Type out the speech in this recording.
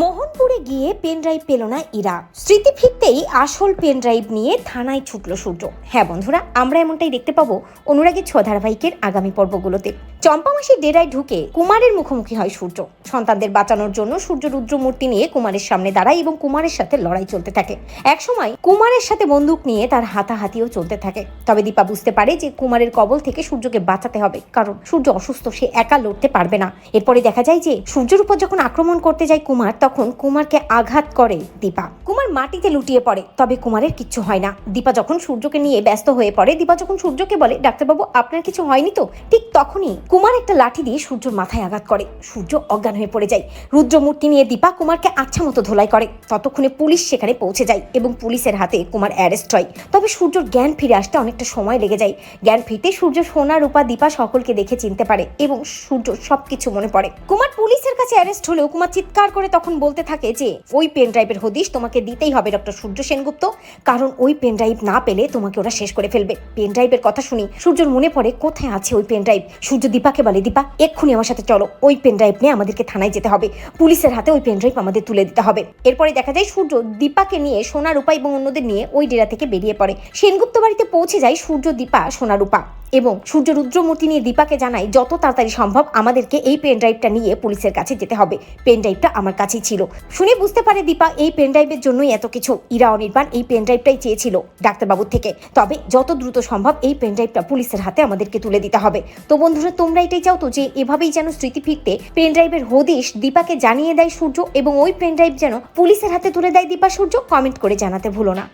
মোহনপুরে গিয়ে pen drive পেল না ইরা। স্মৃতি ফিরতেই আসল পেন ড্রাইভ নিয়ে থানায় ছুটল সূর্য। হ্যাঁ বন্ধুরা, আমরা এমনটাই দেখতে পাবো অনুরাগের ছ ধারাবাহিকের আগামী পর্বগুলোতে। চম্পা মাসির ডেরায় ঢুকে কুমারের মুখোমুখি হয় সূর্য। সন্তানদের বাঁচানোর জন্য সূর্য রুদ্রমূর্তি নিয়ে কুমারের সামনে দাঁড়ায় এবং কুমারের সাথে লড়াই চলতে থাকে। একসময় কুমারের সাথে বন্দুক নিয়ে তার হাতাহাতিও চলতে থাকে। তবে দীপা বুঝতে পারে যে কুমারের কবল থেকে সূর্যকে বাঁচাতে হবে, কারণ সূর্য অসুস্থ, সে একা লড়তে পারবে না। এরপরে দেখা যায় যে সূর্যের উপর যখন আক্রমণ করতে যায় কুমার তখন কুমারকে আঘাত করে দীপা। কুমার মাটিতে লুটিয়ে পড়ে, তবে কুমারের কিচ্ছু হয় না। দীপা যখন সূর্যকে নিয়ে ব্যস্ত হয়ে পড়ে, দীপা যখন সূর্যকে বলে, ডাক্তারবাবু, আপনার কিছু হয়নি তো? ঠিক তখনই কুমার একটা লাঠি দিয়ে সূর্যর মাথায় আঘাত করে। সূর্য অজ্ঞান হয়ে পড়ে যায়। রুদ্রমূর্তি নিয়ে দীপা কুমারকে আচ্ছা মতো ধোলাই করে। ততক্ষণে পুলিশ সেখানে পৌঁছে যায় এবং পুলিশের হাতে কুমার অ্যারেস্ট হয়। তবে সূর্যর জ্ঞান ফিরে আসতে অনেকটা সময় লেগে যায়। জ্ঞান ফিরতে সূর্য সোনা, রূপা, দীপা সকলকে দেখে চিনতে পারে এবং সূর্য সবকিছু মনে পড়ে। কুমার পুলিশের কাছে অ্যারেস্ট হলেও কুমার চিৎকার করে তখন বলতে থাকে যে, ওই পেন ড্রাইভের হদিশ তোমাকে দিতেই হবে ডক্টর সূর্য সেনগুপ্ত। কারণ ওই পেন ড্রাইভ না পেলে তোমাকে ওরা শেষ করে ফেলবে। পেন ড্রাইভের কথা শুনি, সূর্যর মনে পড়ে, কোথায় আছে ওই পেন ড্রাইভ সূর্য দীপাকে বলে, দীপা, এক্ষুনি আমার সাথে চলো। ওই পেন ড্রাইভ নিয়ে আমাদেরকে থানায় যেতে হবে। পুলিশের হাতে ওই পেন ড্রাইভ আমাদের তুলে দিতে হবে। এরপরে দেখা যায়, সূর্য দীপাকে নিয়ে সোনা রূপা এবং অন্যদের নিয়ে ওই ডেরা থেকে বেরিয়ে পড়ে। সেনগুপ্ত বাড়িতে পৌঁছে যায় সূর্য, দীপা সোনা রূপা এবং সূর্য রুদ্রমূর্তি নিয়ে দীপাকে জানায় যত তাড়াতাড়ি সম্ভব আমাদেরকে এই পেন ড্রাইভটা নিয়ে পুলিশের কাছে যেতে হবে। পেন ড্রাইভটা আমার কাছেই ছিল। শুনে বুঝতে পারে দীপা, এই পেন ড্রাইভের জন্যই এত কিছু। ইরা অনির্বাণ এই পেন ড্রাইভটাই চেয়েছিল ডাক্তারবাবুর থেকে। তবে যত দ্রুত সম্ভব এই পেন ড্রাইভটা পুলিশের হাতে আমাদেরকে তুলে দিতে হবে। তো বন্ধুরা, তোমরা এটাই চাও তো যে এভাবেই যেন স্মৃতি ফিরতে পেন ড্রাইভের হদিশ দীপাকে জানিয়ে দেয় সূর্য এবং ওই পেন ড্রাইভ যেন পুলিশের হাতে তুলে দেয় দীপা সূর্য? কমেন্ট করে জানাতে ভুলো না।